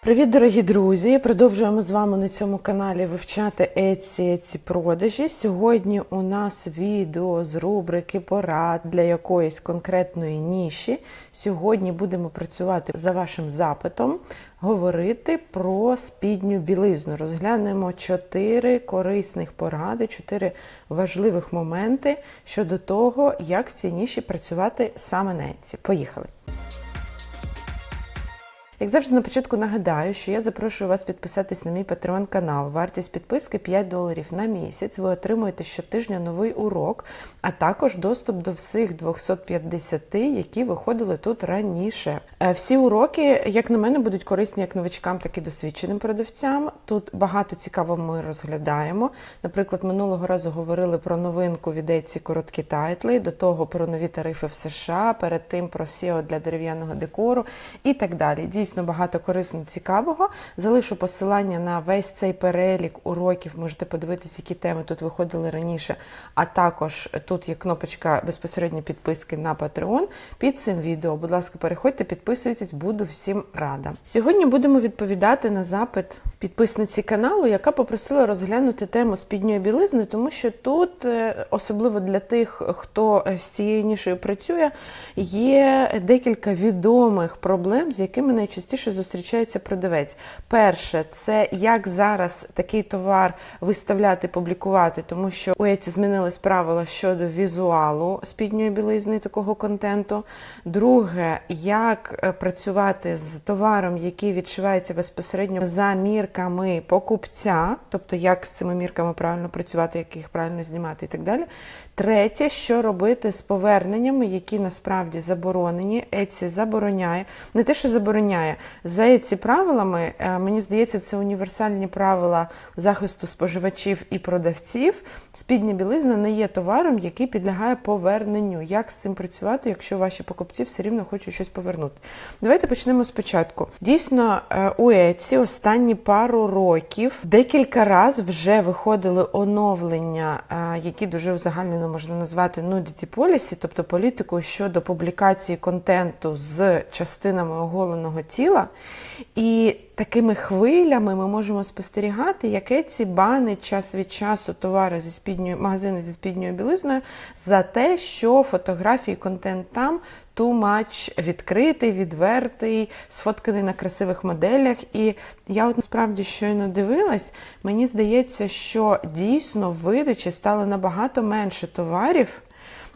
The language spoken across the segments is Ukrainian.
Привіт, дорогі друзі! Продовжуємо з вами на цьому каналі вивчати Etsy, Etsy продажі. Сьогодні у нас відео з рубрики порад для якоїсь конкретної ніші. Сьогодні будемо працювати за вашим запитом, говорити про спідню білизну. Розглянемо чотири корисних поради, чотири важливих моменти щодо того, як в цій ніші працювати саме на Etsy. Поїхали! Як завжди на початку нагадаю, що я запрошую вас підписатись на мій Patreon канал. Вартість підписки 5 доларів на місяць. Ви отримуєте щотижня новий урок, а також доступ до всіх 250, які виходили тут раніше. Е, Всі уроки, як на мене, будуть корисні як новичкам, так і досвідченим продавцям. Тут багато цікавого ми розглядаємо. Наприклад, минулого разу говорили про новинку від Etsy короткі тайтли, до того про нові тарифи в США, перед тим про SEO для дерев'яного декору і так далі. Дійсно багато корисного цікавого. Залишу посилання на весь цей перелік уроків. Можете подивитися, які теми тут виходили раніше. А також тут є кнопочка безпосередньо підписки на Patreon під цим відео. Будь ласка, переходьте, підписуйтесь, буду всім рада. Сьогодні будемо відповідати на запит підписниці каналу, яка попросила розглянути тему спідньої білизни, тому що тут, е, особливо для тих, хто з цією нішею працює, є декілька відомих проблем, з якими найчастіше зустрічається продавець. Перше, це як зараз такий товар виставляти, публікувати, тому що у Еці змінились правила щодо візуалу спідньої білизни такого контенту. Друге, як е, працювати з товаром, який відшивається безпосередньо за мірками покупця, тобто як з цими мірками правильно працювати, як їх правильно знімати і так далі. Третє, що робити з поверненнями, які насправді заборонені. Еці забороняє, не те, що забороняє, за ці правилами, е, мені здається, це універсальні правила захисту споживачів і продавців. Спідня білизна не є товаром, який підлягає поверненню. Як з цим працювати, якщо ваші покупці все рівно хочуть щось повернути? Давайте почнемо спочатку. Дійсно, е, у Еці останні пару років декілька разів вже виходили оновлення, е, які дуже узагальнено можна назвати nudity policy, тобто політику щодо публікації контенту з частинами оголеного тіла. І такими хвилями ми можемо спостерігати, яке ці бани час від часу товари зі спідньою магазини зі спідньою білизною за те, що фотографії, контент там too much відкритий, відвертий, сфотканий на красивих моделях. І я от насправді щойно дивилась, мені здається, що дійсно в видачі стало набагато менше товарів,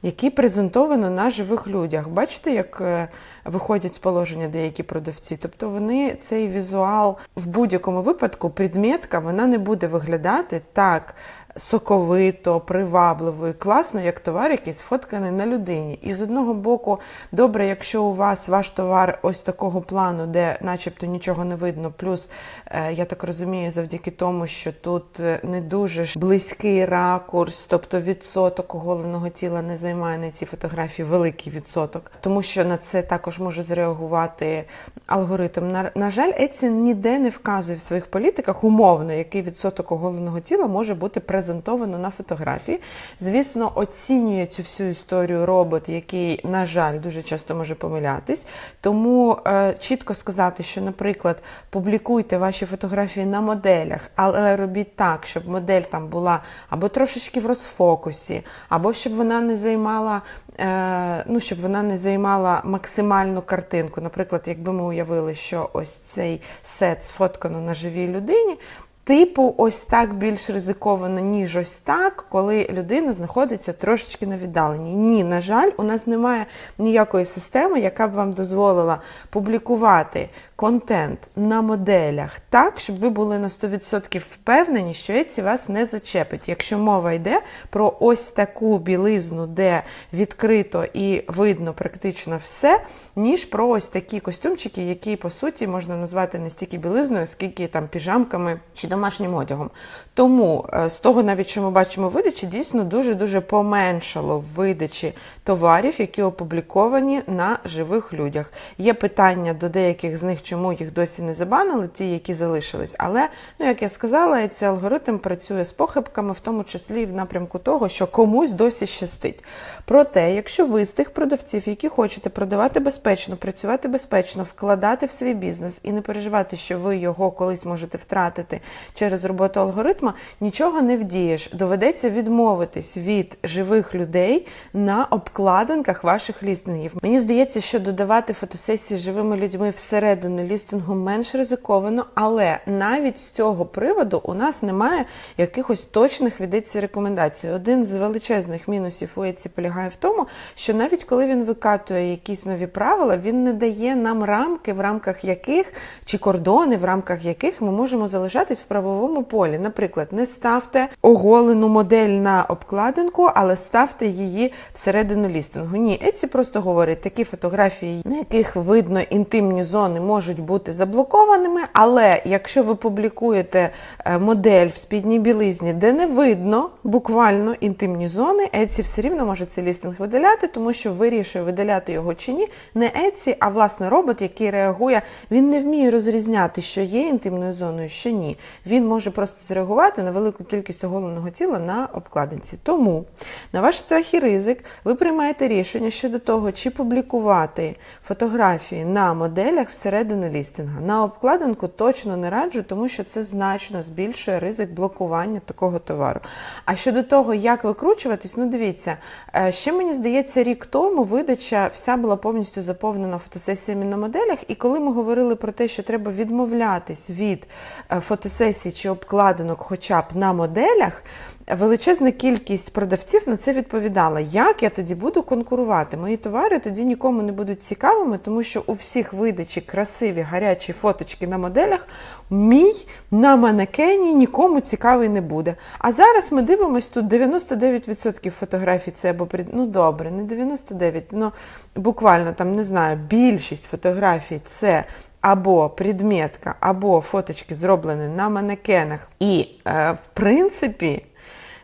які презентовано на живих людях. Бачите, як е, виходять з положення деякі продавці? Тобто вони цей візуал в будь-якому випадку, предметка, вона не буде виглядати так соковито, привабливо і класно, як товар, який сфотканий на людині. І з одного боку, добре, якщо у вас ваш товар ось такого плану, де начебто нічого не видно, плюс, е, я так розумію, завдяки тому, що тут е, не дуже близький ракурс, тобто відсоток оголеного тіла не займає на цій фотографії великий відсоток, тому що на це також може зреагувати алгоритм. На, на жаль, Etsy ніде не вказує в своїх політиках умовно, який відсоток оголеного тіла може бути презентовано на фотографії. Звісно, оцінює цю всю історію робот, який, на жаль, дуже часто може помилятись. Тому е, чітко сказати, що, наприклад, публікуйте ваші фотографії на моделях, але робіть так, щоб модель там була або трошечки в розфокусі, або щоб вона не займала. Е, ну, щоб вона не займала максимальну картинку. Наприклад, якби ми уявили, що ось цей сет сфоткано на живій людині. Типу, ось так більш ризиковано, ніж ось так, коли людина знаходиться трошечки на віддаленні. Ні, на жаль, у нас немає ніякої системи, яка б вам дозволила публікувати контент на моделях так, щоб ви були на 100% впевнені, що Etsy вас не зачепить. Якщо мова йде про ось таку білизну, де відкрито і видно практично все, ніж про ось такі костюмчики, які по суті можна назвати не стільки білизною, скільки там піжамками чи домашнім одягом. Тому е, з того, навіть що ми бачимо видачі, дійсно дуже-дуже поменшало видачі товарів, які опубліковані на живих людях. Є питання до деяких з них, чому їх досі не забанили, ті, які залишились. Але, ну як я сказала, цей алгоритм працює з похибками, в тому числі і в напрямку того, що комусь досі щастить. Проте, якщо ви з тих продавців, які хочете продавати безпечно, працювати безпечно, вкладати в свій бізнес і не переживати, що ви його колись можете втратити через роботу алгоритма, нічого не вдієш. Доведеться відмовитись від живих людей на обкладинках ваших лістингів. Мені здається, що додавати фотосесії з живими людьми всередину лістингу менш ризиковано, але навіть з цього приводу у нас немає якихось точних відеться рекомендацій. Один з величезних мінусів у Еці полягає в тому, що навіть коли він викатує якісь нові правила, він не дає нам рамки, в рамках яких чи кордони, в рамках яких ми можемо залишатись в правовому полі. Наприклад, не ставте оголену модель на обкладинку, але ставте її всередину лістингу. Ні, Еці просто говорить, такі фотографії, на яких видно інтимні зони, можуть бути заблокованими. Але якщо ви публікуєте е, модель в спідній білизні, де не видно буквально інтимні зони, Еці все рівно може лістинг видаляти, тому що вирішує видаляти його чи ні, не Еці, а власне робот, який реагує, він не вміє розрізняти, що є інтимною зоною, що ні. Він може просто зреагувати на велику кількість оголеного тіла на обкладинці. Тому на ваш страх і ризик ви приймаєте рішення щодо того, чи публікувати фотографії на моделях всередину лістинга. На обкладинку точно не раджу, тому що це значно збільшує ризик блокування такого товару. А щодо того, як викручуватись, ну дивіться, е, ще мені здається, рік тому видача вся була повністю заповнена фотосесіями на моделях. І коли ми говорили про те, що треба відмовлятись від е, фотосесій чи обкладинок, хоча б на моделях. Величезна кількість продавців на це відповідала. Як я тоді буду конкурувати? Мої товари тоді нікому не будуть цікавими, тому що у всіх видачі красиві гарячі фоточки на моделях. Мій на манекені нікому цікавий не буде. А зараз ми дивимося тут 99% фотографій. Це або ну добре, не 99, ну буквально там не знаю, більшість фотографій це або предметка, або фоточки зроблені на манекенах. І е, в принципі.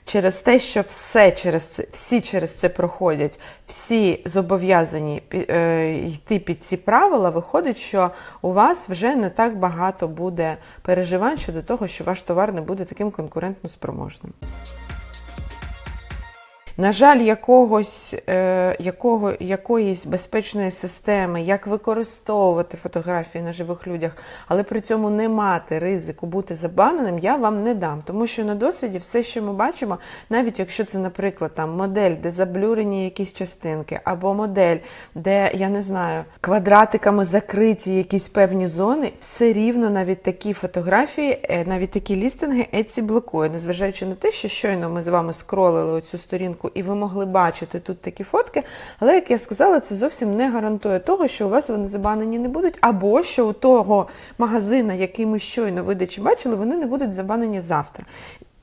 Через те, що все через це, всі через це проходять, всі зобов'язані е, йти під ці правила, виходить, що у вас вже не так багато буде переживань щодо того, що ваш товар не буде таким конкурентно спроможним. На жаль, якогось, е, якого, якоїсь безпечної системи, як використовувати фотографії на живих людях, але при цьому не мати ризику бути забаненим, я вам не дам. Тому що на досвіді все, що ми бачимо, навіть якщо це, наприклад, там модель, де заблюрені якісь частинки, або модель, де я не знаю, квадратиками закриті якісь певні зони, все рівно навіть такі фотографії, е, навіть такі лістинги Etsy блокує, незважаючи на те, що щойно ми з вами скролили оцю сторінку, і ви могли бачити тут такі фотки. Але як я сказала, це зовсім не гарантує того, що у вас вони забанені не будуть, або що у того магазина, який ми щойно видачі бачили, вони не будуть забанені завтра.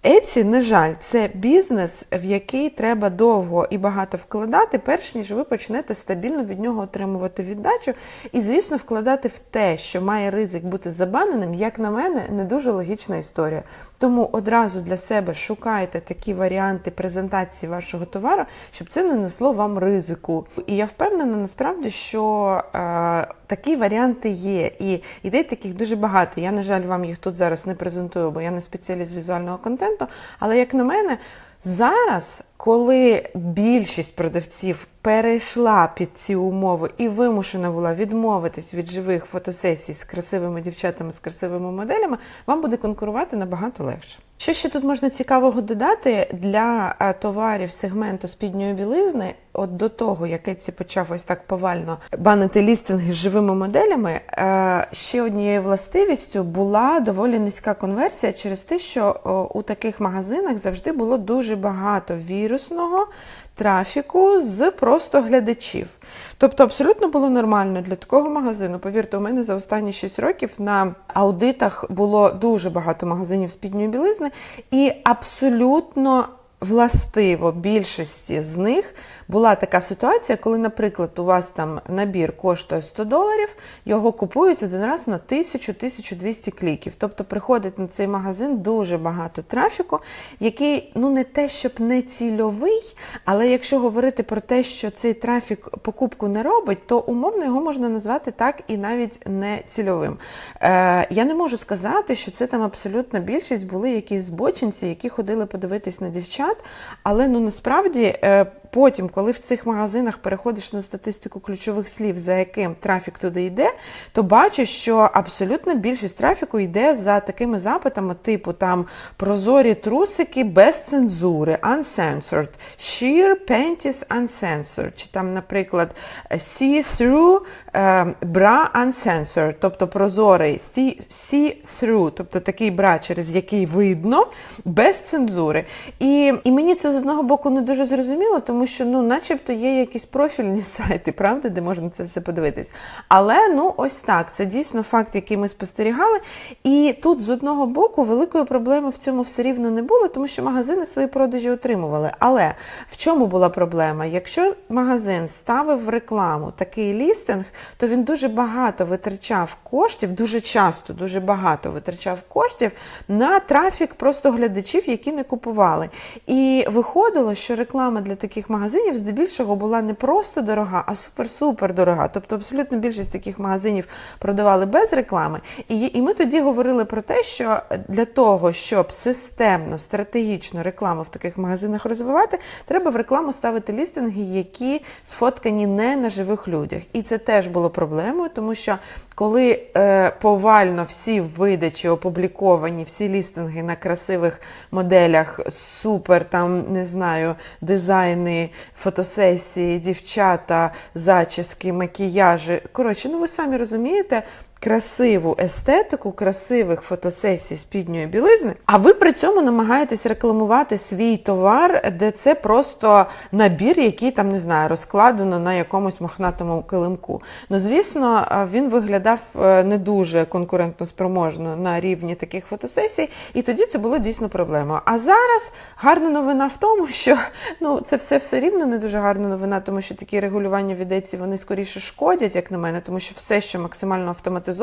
Еці, на жаль, це бізнес, в який треба довго і багато вкладати, перш ніж ви почнете стабільно від нього отримувати віддачу. І, звісно, вкладати в те, що має ризик бути забаненим, як на мене, не дуже логічна історія. Тому одразу для себе шукайте такі варіанти презентації вашого товару, щоб це не несло вам ризику. І я впевнена насправді, що е, такі варіанти є. І ідей таких дуже багато. Я, на жаль, вам їх тут зараз не презентую, бо я не спеціаліст візуального контенту. Але як на мене, зараз, коли більшість продавців перейшла під ці умови і вимушена була відмовитись від живих фотосесій з красивими дівчатами, з красивими моделями, вам буде конкурувати набагато легше. Що ще тут можна цікавого додати для е, товарів сегменту спідньої білизни? От до того, як Etsy почав ось так повально банити лістинги з живими моделями, е, ще однією властивістю була доволі низька конверсія через те, що у таких магазинах завжди було дуже багато вірусного трафіку з просто глядачів. Тобто абсолютно було нормально для такого магазину. Повірте, у мене за останні 6 років на аудитах було дуже багато магазинів спідньої білизни, і абсолютно властиво більшості з них була така ситуація, коли, наприклад, у вас там набір коштує 100 доларів, його купують один раз на 1000-1200 кліків. Тобто приходить на цей магазин дуже багато трафіку, який ну не те, щоб не цільовий, але якщо говорити про те, що цей трафік покупку не робить, то умовно його можна назвати так і навіть не цільовим. Е, я не можу сказати, що це там абсолютна більшість були якісь збочинці, які ходили подивитись на дівчат, але ну насправді. Потім, коли в цих магазинах переходиш на статистику ключових слів, за яким трафік туди йде, то бачиш, що абсолютна більшість трафіку йде за такими запитами, типу там прозорі трусики без цензури, uncensored, sheer panties uncensored, чи там, наприклад, see-through е, bra uncensored, тобто прозорий see-through, тобто такий бра, через який видно, без цензури. І, і мені це з одного боку не дуже зрозуміло, тому що, ну, начебто, є якісь профільні сайти, правда, де можна це все подивитись. Але ну ось так, це дійсно факт, який ми спостерігали. І тут з одного боку великої проблеми в цьому все рівно не було, тому що магазини свої продажі отримували. Але в чому була проблема? Якщо магазин ставив в рекламу такий лістинг, то він дуже багато витрачав коштів, дуже часто, дуже багато витрачав коштів на трафік просто глядачів, які не купували. І виходило, що реклама для таких магазинів здебільшого була не просто дорога, а супер-супер дорога. Тобто абсолютно більшість таких магазинів продавали без реклами. І, і ми тоді говорили про те, що для того, щоб системно, стратегічно рекламу в таких магазинах розвивати, треба в рекламу ставити лістинги, які сфоткані не на живих людях. І це теж було проблемою, тому що коли е, повально всі видачі опубліковані, всі лістинги на красивих моделях, супер, там не знаю, дизайни, фотосесії, дівчата, зачіски, макіяжі. Коротше, ну ви самі розумієте. Красиву естетику, красивих фотосесій спідньої білизни, а ви при цьому намагаєтесь рекламувати свій товар, де це просто набір, який там не знаю, розкладено на якомусь мохнатому килимку. Ну, звісно, він виглядав е, не дуже конкурентно спроможно на рівні таких фотосесій, і тоді це було дійсно проблемою. А зараз гарна новина в тому, що ну це все все рівно не дуже гарна новина, тому що такі регулювання відеці вони скоріше шкодять, як на мене, тому що все, що максимально автоматизовано,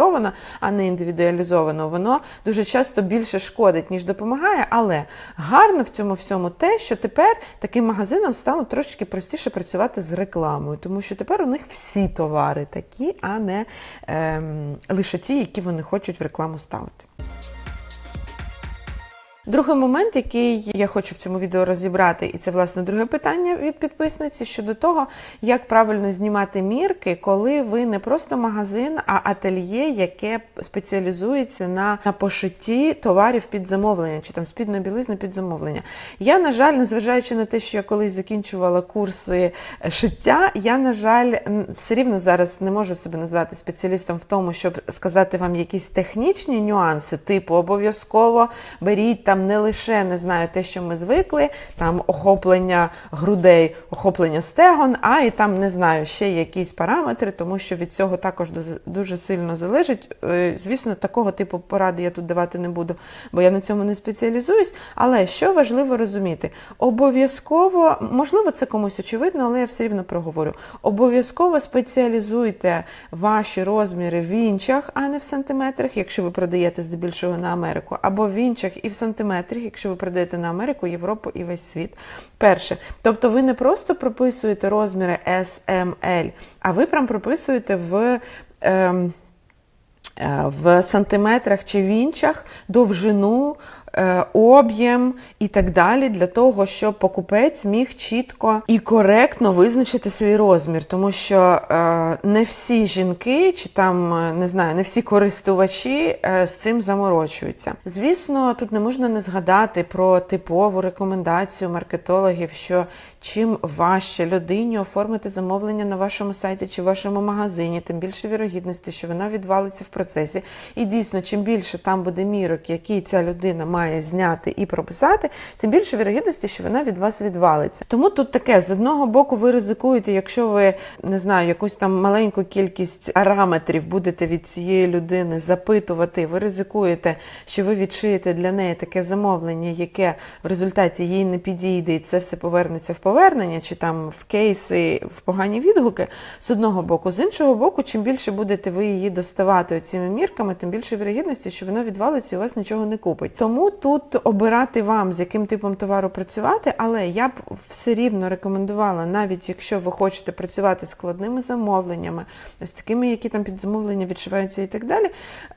а не індивідуалізовано, воно дуже часто більше шкодить, ніж допомагає. Але гарно в цьому всьому те, що тепер таким магазинам стало трошечки простіше працювати з рекламою, тому що тепер у них всі товари такі, а не ем, лише ті, які вони хочуть в рекламу ставити. Другий момент, який я хочу в цьому відео розібрати, і це власне друге питання від підписниці щодо того, як правильно знімати мірки, коли ви не просто магазин, а ательє, яке спеціалізується на, на пошитті товарів під замовлення чи там спідної білизни під замовлення. Я, на жаль, незважаючи на те, що я колись закінчувала курси шиття, я, на жаль, все рівно зараз не можу себе назвати спеціалістом в тому, щоб сказати вам якісь технічні нюанси, типу обов'язково беріть там не лише не знаю те, що ми звикли, там охоплення грудей, охоплення стегон, а і там не знаю ще якісь параметри, тому що від цього також дуже сильно залежить. Звісно, такого типу поради я тут давати не буду, бо я на цьому не спеціалізуюсь. Але що важливо розуміти, обов'язково, можливо, це комусь очевидно, але я все рівно проговорю. Обов'язково спеціалізуйте ваші розміри в інчах, а не в сантиметрах, якщо ви продаєте здебільшого на Америку, або в інчах і в сантиметрах сантиметрів, якщо ви продаєте на Америку, Європу і весь світ. Перше, тобто ви не просто прописуєте розміри SML, а ви прям прописуєте в. Ем, е, в сантиметрах чи в інчах довжину, об'єм і так далі, для того, щоб покупець міг чітко і коректно визначити свій розмір, тому що е, не всі жінки, чи там е, не знаю, не всі користувачі з цим заморочуються. Звісно, тут не можна не згадати про типову рекомендацію маркетологів, що чим важче людині оформити замовлення на вашому сайті чи вашому магазині, тим більше вірогідності, що вона відвалиться в процесі. І дійсно, чим більше там буде мірок, які ця людина має зняти і прописати, тим більше вірогідності, що вона від вас відвалиться. Тому тут таке з одного боку, ви ризикуєте, якщо ви не знаю, якусь там маленьку кількість параметрів будете від цієї людини запитувати, ви ризикуєте, що ви відшиєте для неї таке замовлення, яке в результаті їй не підійде, і це все повернеться в повернення, чи там в кейси, в погані відгуки. З одного боку, з іншого боку, чим більше будете ви її доставати оціми мірками, тим більше вірогідності, що вона відвалиться і у вас нічого не купить. Тому тут обирати вам, з яким типом товару працювати, але я б все рівно рекомендувала, навіть якщо ви хочете працювати складними замовленнями, ось такими, які там під замовлення відшиваються і так далі.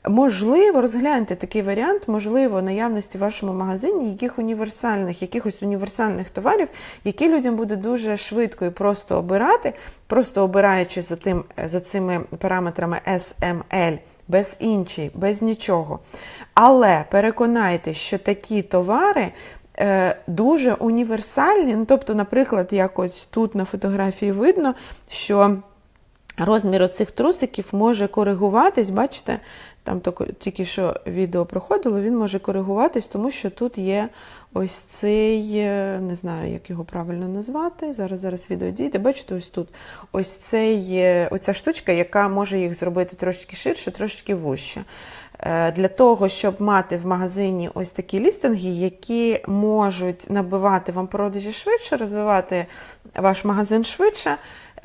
Можливо, розгляньте такий варіант, можливо, наявності в вашому магазині яких універсальних, якихось універсальних товарів, які людям буде дуже швидко і просто обирати, просто обираючи за тим за цими параметрами SML, без інші, без нічого. Але переконайтеся, що такі товари. е, Дуже універсальні. Ну, тобто, наприклад, якось тут на фотографії видно, що розмір оцих трусиків може коригуватись, бачите, там тільки що відео проходило, він може коригуватись, тому що тут є ось цей, е, не знаю, як його правильно назвати. Зараз зараз відео. Бачите, ось тут ось цей, е, оця штучка, яка може їх зробити трошки ширше, трошки вужче. Е, Для того, щоб мати в магазині ось такі лістинги, які можуть набивати вам продажі швидше, розвивати ваш магазин швидше,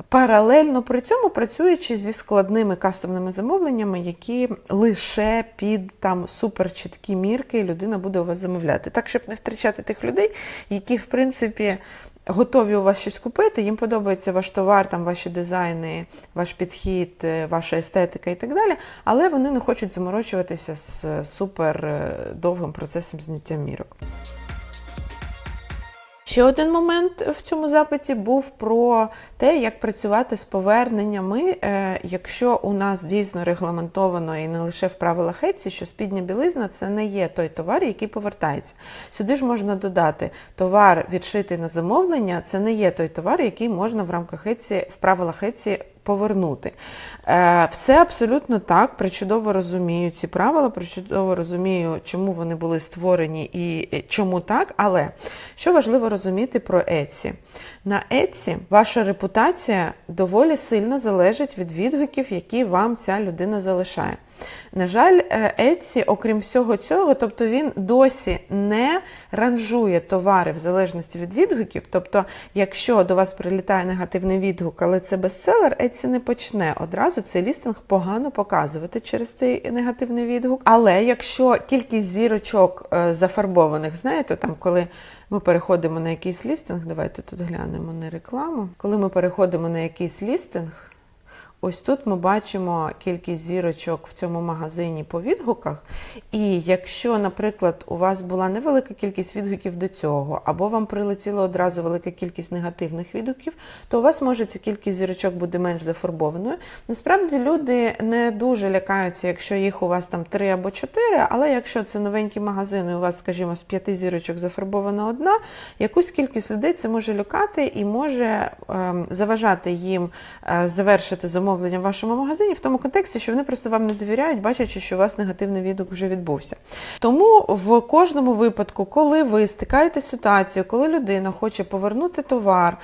паралельно при цьому працюючи зі складними кастомними замовленнями, які лише під там суперчіткі мірки людина буде у вас замовляти. Так, щоб не втрачати тих людей, які, в принципі, готові у вас щось купити, їм подобається ваш товар, там ваші дизайни, ваш підхід, е, ваша естетика і так далі, але вони не хочуть заморочуватися з супер е, довгим процесом зняття мірок. Ще один момент в цьому запиті був про те, як працювати з поверненнями, е, якщо у нас дійсно регламентовано і не лише в правилах Еці, що спідня білизна це не є той товар, який повертається. Сюди ж можна додати товар відшитий на замовлення, це не є той товар, який можна в рамках Еці, в правилах Etsy повернути. Е, Все абсолютно так, причудово розумію ці правила, причудово розумію, чому вони були створені і е, чому так. Але що важливо розуміти про Etsy? На Etsy ваша репутація доволі сильно залежить від відгуків, які вам ця людина залишає. На жаль, е, Etsy, окрім всього цього, тобто він досі не ранжує товари в залежності від відгуків. Тобто, якщо до вас прилітає негативний відгук, але це бестселер, Etsy не почне одразу цей лістинг погано показувати через цей негативний відгук. Але якщо кількість зірочок е, зафарбованих, знаєте, там коли. Ми переходимо на якийсь лістинг, давайте тут глянемо на рекламу. Коли ми переходимо на якийсь лістинг, ось тут ми бачимо кількість зірочок в цьому магазині по відгуках. І якщо, наприклад, у вас була невелика кількість відгуків до цього, або вам прилетіла одразу велика кількість негативних відгуків, то у вас може ця кількість зірочок буде менш зафарбованою. Насправді люди не дуже лякаються, якщо їх у вас там три або чотири, але якщо це новенький магазин, і у вас, скажімо, з п'яти зірочок зафарбована одна, якусь кількість людей це може лякати і може ем, заважати їм е, завершити замовлення в вашому магазині в тому контексті, що вони просто вам не довіряють, бачачи, що у вас негативний відгук вже відбувся. Тому в кожному випадку, коли ви стикаєтеся з ситуацією, коли людина хоче повернути товар,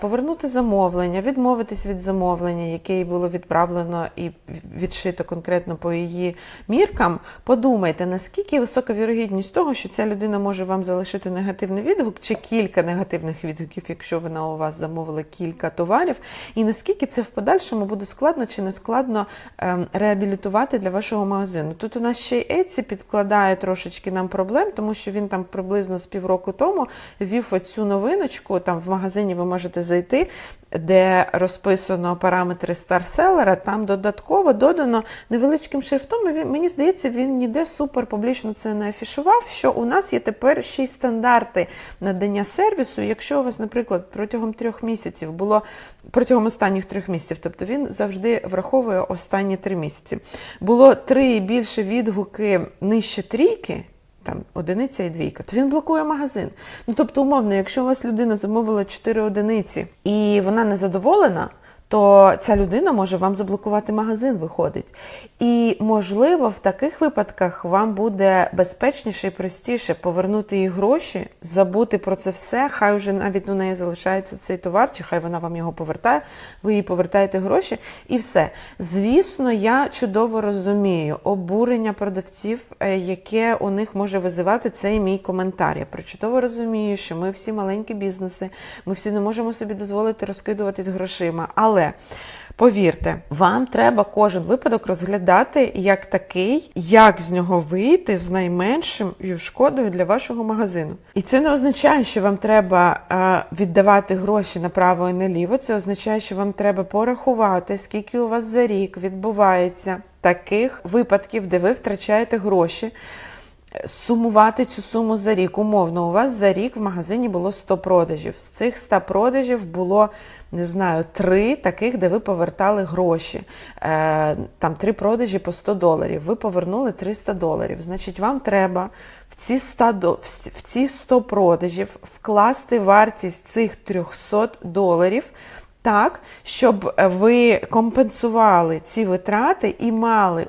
повернути замовлення, відмовитись від замовлення, яке їй було відправлено і відшито конкретно по її міркам, подумайте, наскільки висока вірогідність того, що ця людина може вам залишити негативний відгук чи кілька негативних відгуків, якщо вона у вас замовила кілька товарів, і наскільки це в подальшому буде складно чи не складно ем, реабілітувати для вашого магазину. Тут у нас ще й Etsy підкладає трошечки нам проблем, тому що він там приблизно з півроку тому ввів оцю новиночку. Там в магазині ви можете зайти, де розписано параметри старселера, там додатково додано невеличким шрифтом. і Мені здається, він ніде супер публічно це не афішував. Що у нас є тепер ще й стандарти надання сервісу. Якщо у вас, наприклад, протягом трьох місяців було протягом останніх трьох місяців, тобто він завжди враховує останні три місяці. Було три більше відгуки нижче трійки. Там одиниця і двійка, то він блокує магазин. Ну тобто, умовно, якщо у вас людина замовила 4 одиниці і вона не задоволена, то ця людина може вам заблокувати магазин, виходить. І, можливо, в таких випадках вам буде безпечніше і простіше повернути їй гроші, забути про це все. Хай вже навіть у неї залишається цей товар, чи хай вона вам його повертає, ви їй повертаєте гроші і все. Звісно, я чудово розумію обурення продавців, е, яке у них може визивати цей мій коментар. Я причудово розумію, що ми всі маленькі бізнеси, ми всі не можемо собі дозволити розкидуватись грошима. Але повірте, вам треба кожен випадок розглядати як такий, як з нього вийти з найменшою шкодою для вашого магазину. І це не означає, що вам треба е, віддавати гроші направо і наліво. Це означає, що вам треба порахувати, скільки у вас за рік відбувається таких випадків, де ви втрачаєте гроші сумувати цю суму за рік. Умовно, у вас за рік в магазині було 100 продажів. З цих 100 продажів було, не знаю, 3 таких, де ви повертали гроші. Е, Там 3 продажі по 100 доларів. Ви повернули 300 доларів. Значить, вам треба в ці 100, в ці 100 продажів вкласти вартість цих 300 доларів так, щоб ви компенсували ці витрати і мали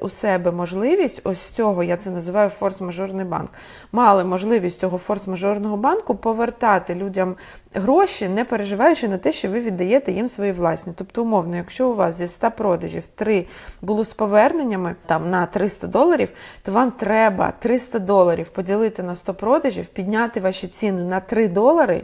у, себе можливість ось цього, я це називаю форс-мажорний банк, мали можливість цього форс-мажорного банку повертати людям гроші, не переживаючи на те, що ви віддаєте їм свої власні. Тобто, умовно, якщо у вас зі 100 продажів 3 було з поверненнями там на 300 доларів, то вам треба 300 доларів поділити на 100 продажів, підняти ваші ціни на 3 долари.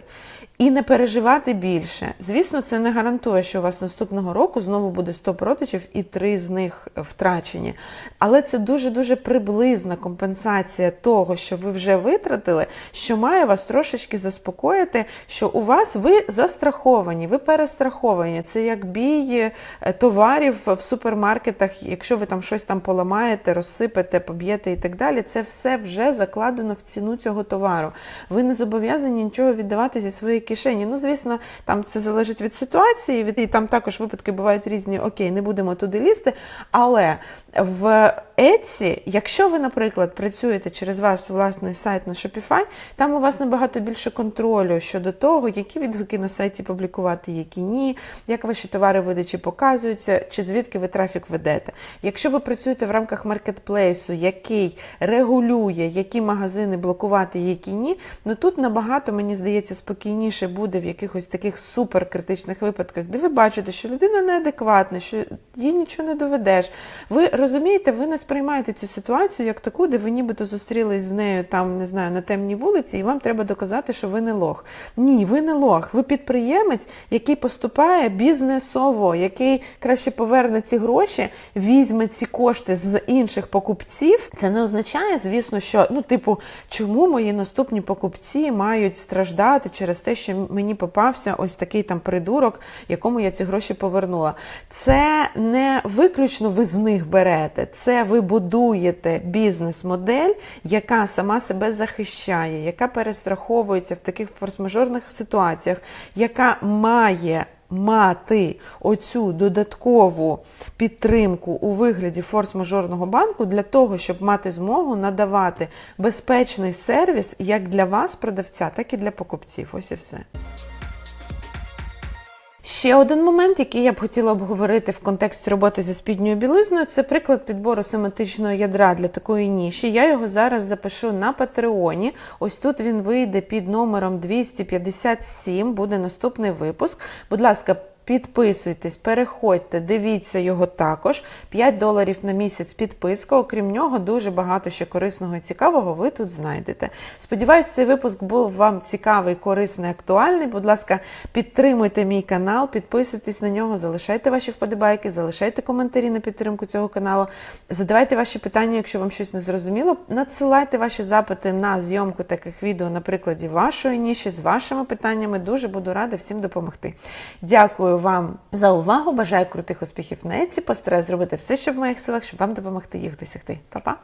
І не переживати більше. Звісно, це не гарантує, що у вас наступного року знову буде 100 продажів і 3 з них втрачені. Але це дуже-дуже приблизна компенсація того, що ви вже витратили, що має вас трошечки заспокоїти, що у вас ви застраховані, ви перестраховані. Це як бій е, товарів в супермаркетах, якщо ви там щось там поламаєте, розсипете, поб'єте і так далі, це все вже закладено в ціну цього товару. Ви не зобов'язані нічого віддавати зі своєї кишені. Ну, звісно, там це залежить від ситуації, від і там також випадки бувають різні. Окей, не будемо туди лізти. Але в Etsy, якщо ви, наприклад, працюєте через ваш власний сайт на Shopify, там у вас набагато більше контролю щодо того, які відгуки на сайті публікувати, які ні, як ваші товари видачі показуються, чи звідки ви трафік ведете. Якщо ви працюєте в рамках маркетплейсу, який регулює, які магазини блокувати, які ні, ну тут набагато, мені здається, спокійніше буде в якихось таких суперкритичних випадках, де ви бачите, що людина неадекватна, що їй нічого не доведеш. Ви розумієте, ви не сприймаєте цю ситуацію як таку, де ви нібито зустрілись з нею там, не знаю, на темній вулиці, і вам треба доказати, що ви не лох. Ні, ви не лох. Ви підприємець, який поступає бізнесово, який краще поверне ці гроші, візьме ці кошти з інших покупців. Це не означає, звісно, що ну, типу, чому мої наступні покупці мають страждати через те, що мені попався ось такий там придурок, якому я ці гроші повернула. Це не виключно ви з них берете, це ви будуєте бізнес-модель, яка сама себе захищає, яка перестраховується в таких форс-мажорних ситуаціях, яка має. Мати оцю додаткову підтримку у вигляді форс-мажорного банку для того, щоб мати змогу надавати безпечний сервіс як для вас, продавця, так і для покупців. Ось і все. Ще один момент, який я б хотіла обговорити в контексті роботи зі спідньою білизною, це приклад підбору семантичного ядра для такої ніші. Я його зараз запишу на Патреоні. Ось тут він вийде під номером 257, буде наступний випуск. Будь ласка, Підписуйтесь, переходьте, дивіться його також. 5 доларів на місяць підписка. Окрім нього, дуже багато ще корисного і цікавого ви тут знайдете. Сподіваюсь, цей випуск був вам цікавий, корисний, актуальний. Будь ласка, підтримуйте мій канал, підписуйтесь на нього, залишайте ваші вподобайки, залишайте коментарі на підтримку цього каналу. Задавайте ваші питання, якщо вам щось не зрозуміло. Надсилайте ваші запити на зйомку таких відео на прикладі вашої ніші з вашими питаннями. Дуже буду рада всім допомогти. Дякую вам за увагу. Бажаю крутих успіхів на Еці. Постараюсь зробити все, що в моїх силах, щоб вам допомогти їх досягти. Па-па!